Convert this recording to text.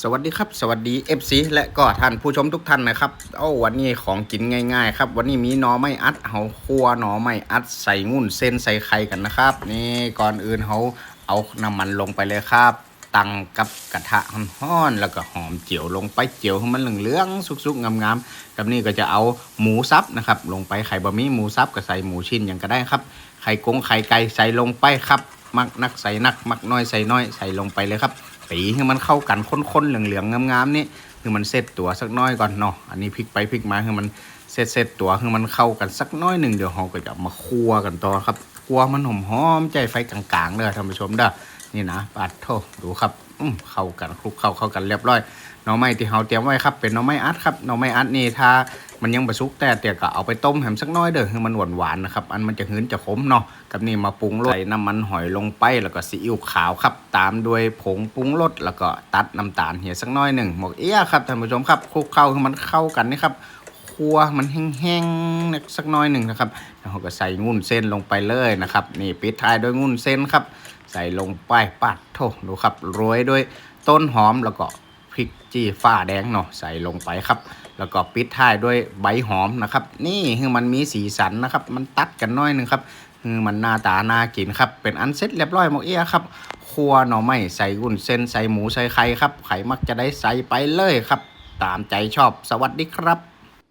สวัสดีครับ สวัสดี FC และก็ท่านผู้ชมทุกท่านนะครับโอ้วันนี้ของกินง่าย ๆ ครับ วันนี้มีหน่อไม้อัดเฮาคั่วหน่อไม้อัดใส่งุ่นเส้นใส่ไข่กันนะครับ นี่ก่อนอื่นเฮาเอาน้ำมันลงไปเลยครับ ตั้งกับกระทะร้อนๆแล้วก็หอมเจียวลงไปเจียวให้มันเหลืองๆสุกๆงามๆกับนี่ก็จะเอาหมูสับนะครับ ลงไปไข่บะหมี่หมูสับก็ใส่หมูชิ้นอย่างก็ได้ครับไข่กงไข่ไก่ใส่ลงไปครับ มักนักใส่นัก มักน้อยใส่น้อยใส่ลงไปเลยครับ ตีให้มันเข้ากันข้นๆเหลืองๆงามๆนี่คือมันเซตตัวสักน้อยก่อนเนาะอันนี้พลิกไปพลิกมาคือมันเซตเซตตัวคือมันเข้ากันสักน้อยหนึ่งเดี๋ยวเราก็จะมาคั่วกันต่อครับคั่วมันหอมๆใจไฟกลางๆเลยท่านผู้ชมเด้อนี่นะปาดโทดูครับอืมเข้ากันคลุกเข้าเข้ากันเรียบร้อยหน่อไม้ที่เราเตรียมไว้ครับเป็นหน่อไม้อัดครับหน่อไม้อัดนี่ถ้า มันยังบะซุกแต่เตียก็เอาไปต้มแหมสักน้อยเด้อให้มันหวานหวานๆนะครับ อันมันจะหืนจะขมเนาะกับนี่มาปรุงรสใส่น้ำมันหอยลงไปแล้วก็ซีอิ๊วขาวครับ ตามด้วยผงปรุงรสแล้วก็ตัดน้ำตาลเหี่ยสักน้อยหนึ่งหมกเอี้ยครับท่านผู้ชมครับคลุกเข้าให้มันเข้ากันนี่ครับคั่วมันแห้งๆสักน้อยหนึ่งนะครับแล้วก็ใส่งุ่นเส้นลงไปเลยนะครับ นี่ปิดท้ายด้วยงุ่นเส้นครับ ใส่ลงไปปัดโถดูครับโรยด้วยต้นหอมแล้วก็ พริกจี้ฝ้าแดงเนาะใส่ลงไปครับ แล้วก็ปิดท้ายด้วยใบหอมนะครับ นี่คือมันมีสีสันนะครับ มันตัดกันน้อยหนึงครับคือมันหน้าตาน่ากินครับ เป็นอันเสร็จเรียบร้อยหมกเอี้ยครับครัวหน่อไม้ใส่กุ่นเส้นใส่หมูใส่ไข่ครับไข่มักจะได้ใส่ไปเลยครับ ตามใจชอบสวัสดีครับ